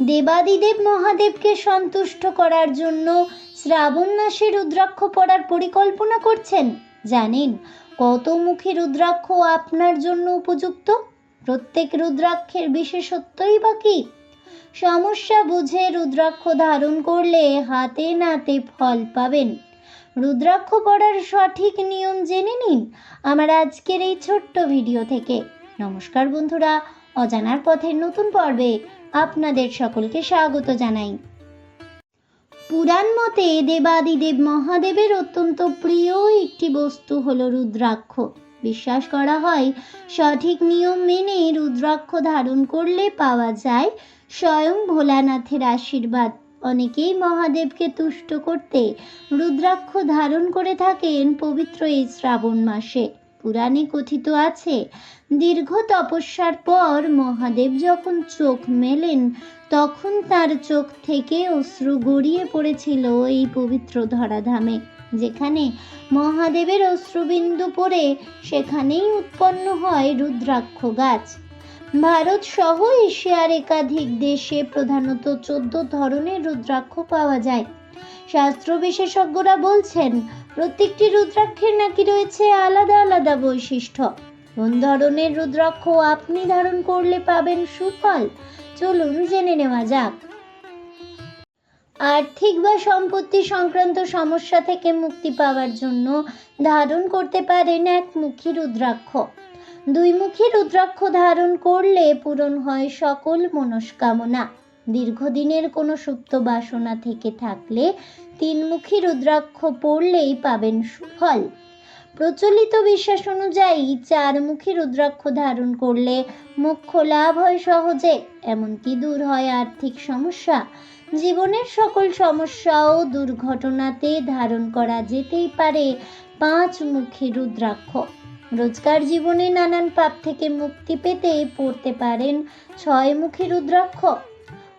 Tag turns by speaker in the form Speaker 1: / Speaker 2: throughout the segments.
Speaker 1: দেবাদিদেব মহাদেবকে সন্তুষ্ট করার জন্য শ্রাবণ মাসে রুদ্রাক্ষ পড়ার পরিকল্পনা করছেন। জানেন কত মুখী রুদ্রাক্ষ আপনার জন্য উপযুক্ত? প্রত্যেক রুদ্রাক্ষের বিশেষত্বই বা কী? সমস্যা বুঝে রুদ্রাক্ষ ধারণ করলে হাতে নাতে ফল পাবেন। রুদ্রাক্ষ পড়ার সঠিক নিয়ম জেনে নিন আমার আজকের এই ছোট্ট ভিডিও থেকে। নমস্কার বন্ধুরা, অজানার পথের নতুন পর্বে আপনাদের সকলকে স্বাগত জানাই। পুরাণ মতে দেবাদিদেব মহাদেবের অত্যন্ত প্রিয় একটি বস্তু হল রুদ্রাক্ষ। বিশ্বাস করা হয়, সঠিক নিয়ম মেনে রুদ্রাক্ষ ধারণ করলে পাওয়া যায় স্বয়ং ভোলানাথের আশীর্বাদ। অনেকেই মহাদেবকে তুষ্ট করতে রুদ্রাক্ষ ধারণ করে থাকেন পবিত্র এই শ্রাবণ মাসে। পুরাণে কথিত আছে, দীর্ঘ তপস্যার পর মহাদেব যখন চোখ মেলেন, তখন তার চোখ থেকে অশ্রু গড়িয়ে পড়েছিল এই পবিত্র ধরাধামে, যেখানে মহাদেবের অশ্রুবিন্দু পড়ে সেখানেই উৎপন্ন হয় রুদ্রাক্ষ গাছ। ভারত সহ এশিয়ার একাধিক দেশে প্রধানত চোদ্দ ধরনের রুদ্রাক্ষ পাওয়া যায়। শাস্ত্র বিশেষজ্ঞরা বলছেন, প্রত্যেকটি রুদ্রাক্ষের নাকি রয়েছে আলাদা আলাদা বৈশিষ্ট্য। কোন ধরনের রুদ্রাক্ষ আপনি ধারণ করলে পাবেন সুফল? চলুন জেনে নেওয়া যাক। আর্থিক বা সম্পত্তি সংক্রান্ত সমস্যা থেকে মুক্তি পাওয়ার জন্য ধারণ করতে পারেন একমুখী রুদ্রাক্ষ। দুইমুখী রুদ্রাক্ষ ধারণ করলে পূরণ হয় সকল মনস্কামনা। দীর্ঘদিনের কোনো সুপ্ত বাসনা থেকে থাকলে তিনমুখী রুদ্রাক্ষ পড়লেই পাবেন সুফল। প্রচলিত বিশ্বাস অনুযায়ী চারমুখী রুদ্রাক্ষ ধারণ করলে মুখ্য লাভ হয় সহজে, এমনকি দূর হয় আর্থিক সমস্যা। জীবনের সকল সমস্যা ও দুর্ঘটনাতে ধারণ করা যেতেই পারে পাঁচমুখী রুদ্রাক্ষ। রোজকার জীবনে নানান পাপ থেকে মুক্তি পেতে পড়তে পারেন ছয়মুখী রুদ্রাক্ষ।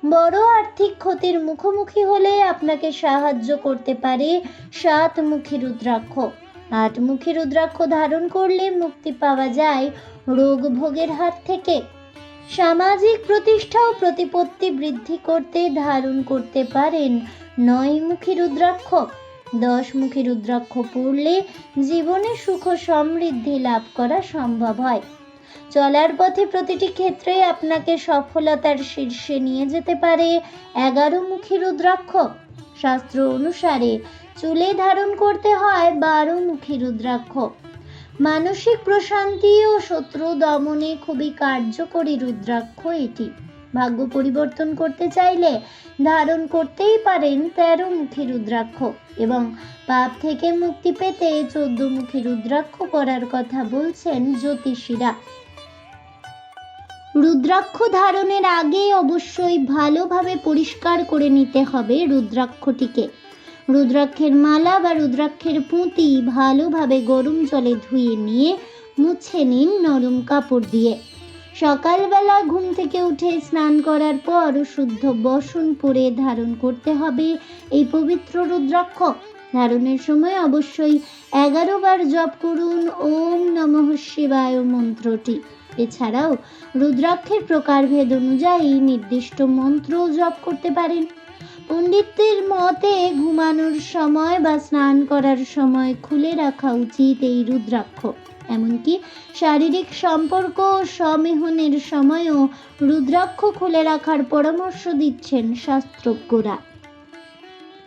Speaker 1: বড় আর্থিক ক্ষতির মুখোমুখি হলে আপনাকে সাহায্য করতে পারে সাতমুখী রুদ্রাক্ষ। আটমুখী রুদ্রাক্ষ ধারণ করলে মুক্তি পাওয়া যায় রোগ ভোগের হাত থেকে। সামাজিক প্রতিষ্ঠা ও প্রতিপত্তি বৃদ্ধি করতে ধারণ করতে পারেন নয়মুখী রুদ্রাক্ষ। দশমুখী রুদ্রাক্ষ পড়লে জীবনে সুখ সমৃদ্ধি লাভ করা সম্ভব হয়। চলার পথে প্রতিটি ক্ষেত্রে আপনাকে সফলতার শীর্ষে নিয়ে যেতে পারে এগারো মুখী রুদ্রাক্ষ। শাস্ত্র অনুসারে চুলে ধারণ করতে হয় বারো মুখী রুদ্রাক্ষ। মানসিক প্রশান্তি ও শত্রু দমনে খুবই কার্যকরী রুদ্রাক্ষ এটি। ভাগ্য পরিবর্তন করতে চাইলে ধারণ করতেই পারেন তেরো মুখী রুদ্রাক্ষ এবং পাপ থেকে মুক্তি পেতে চোদ্দ মুখী রুদ্রাক্ষ করার কথা বলছেন জ্যোতিষীরা। রুদ্রাক্ষ ধারণের আগে অবশ্যই ভালোভাবে পরিষ্কার করে নিতে হবে রুদ্রাক্ষটিকে। রুদ্রাক্ষের মালা বা রুদ্রাক্ষের পুঁতি ভালোভাবে গরম জলে ধুয়ে নিয়ে মুছে নিন নরম কাপড় দিয়ে। সকালবেলা ঘুম থেকে উঠে স্নান করার পর শুদ্ধ বসন পরে ধারণ করতে হবে এই পবিত্র রুদ্রাক্ষ। ধারণের সময় অবশ্যই এগারো বার জপ করুন। ওম নমঃ শিবায় মন্ত্রটি। এছাড়াও রুদ্রাক্ষের প্রকারভেদ অনুযায়ী নির্দিষ্ট মন্ত্র জপ করতে পারেন। পণ্ডিতদের মতে, ঘুমানোর সময় বা স্নান করার সময় খুলে রাখা উচিত এই রুদ্রাক্ষ। এমনকি শারীরিক সম্পর্ক ও সমেহনের সময়ও রুদ্রাক্ষ খুলে রাখার পরামর্শ দিচ্ছেন শাস্ত্রজ্ঞরা।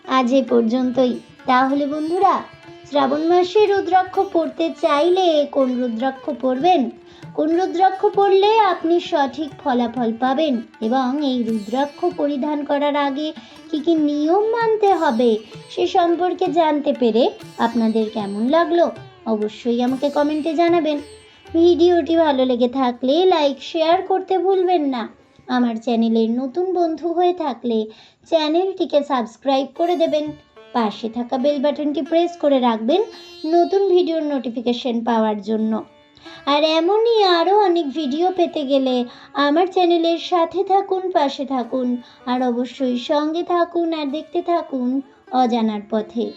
Speaker 1: আজ এ পর্যন্তই। তাহলে বন্ধুরা, শ্রাবণ মাসে রুদ্রাক্ষ পড়তে চাইলে কোন রুদ্রাক্ষ পড়বেন? কোন রুদ্রাক্ষ পড়লে আপনি সঠিক ফলাফল পাবেন এবং এই রুদ্রাক্ষ পরিধান করার আগে কি কি নিয়ম মানতে হবে সে সম্পর্কে জানতে পেরে আপনাদের কেমন লাগল অবশ্যই আমাকে কমেন্টে জানাবেন। ভিডিওটি ভালো লেগে থাকলে লাইক, শেয়ার করতে ভুলবেন না। আমার চ্যানেলের নতুন বন্ধু হয়ে থাকলে চ্যানেলটিকে সাবস্ক্রাইব করে দেবেন। পাশে থাকা বেল বাটনটি প্রেস করে রাখবেন নতুন ভিডিওর নোটিফিকেশন পাওয়ার জন্য। আর এমনই আরও অনেক ভিডিও পেতে গেলে আমার চ্যানেলের সাথে থাকুন, পাশে থাকুন, আর অবশ্যই সঙ্গে থাকুন আর দেখতে থাকুন অজানার পথে।